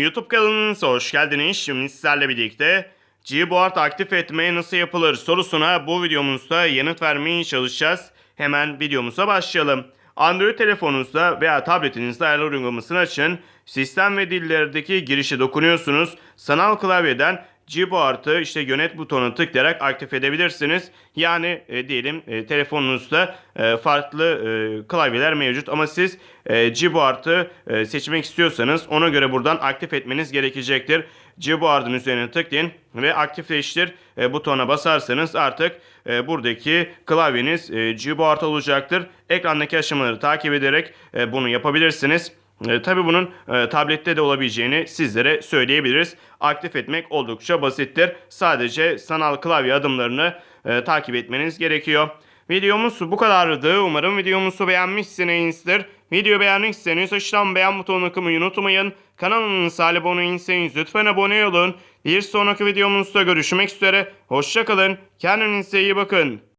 YouTube kanalınıza hoş geldiniz. Şimdi sizlerle birlikte Gboard aktif etmeye nasıl yapılır sorusuna bu videomuzda yanıt vermeye çalışacağız. Hemen videomuza başlayalım. Android telefonunuzda veya tabletinizde ayarlar uygulamasını açın. Sistem ve dillerdeki girişe dokunuyorsunuz. Sanal klavyeden Gboard'ı işte yönet butonuna tıklayarak aktif edebilirsiniz. Yani e, diyelim e, telefonunuzda e, farklı e, klavyeler mevcut ama siz e, Gboard'ı e, seçmek istiyorsanız ona göre buradan aktif etmeniz gerekecektir. Gboard'ın üzerine tıklayın ve aktifleştir e, butonuna basarsanız artık e, buradaki klavyeniz e, Gboard olacaktır. Ekrandaki aşamaları takip ederek e, bunu yapabilirsiniz. E, tabii bunun e, tablette de olabileceğini sizlere söyleyebiliriz. Aktif etmek oldukça basittir. Sadece sanal klavye adımlarını e, takip etmeniz gerekiyor. Videomuz bu kadardı. Umarım videomuzu beğenmişsinizdir. Video beğendiyseniz aşağıdan beğen butonuna kılmayı unutmayın. Kanalımıza abone değilseniz lütfen abone olun. Bir sonraki videomuzda görüşmek üzere. Hoşçakalın. Kendinize iyi bakın.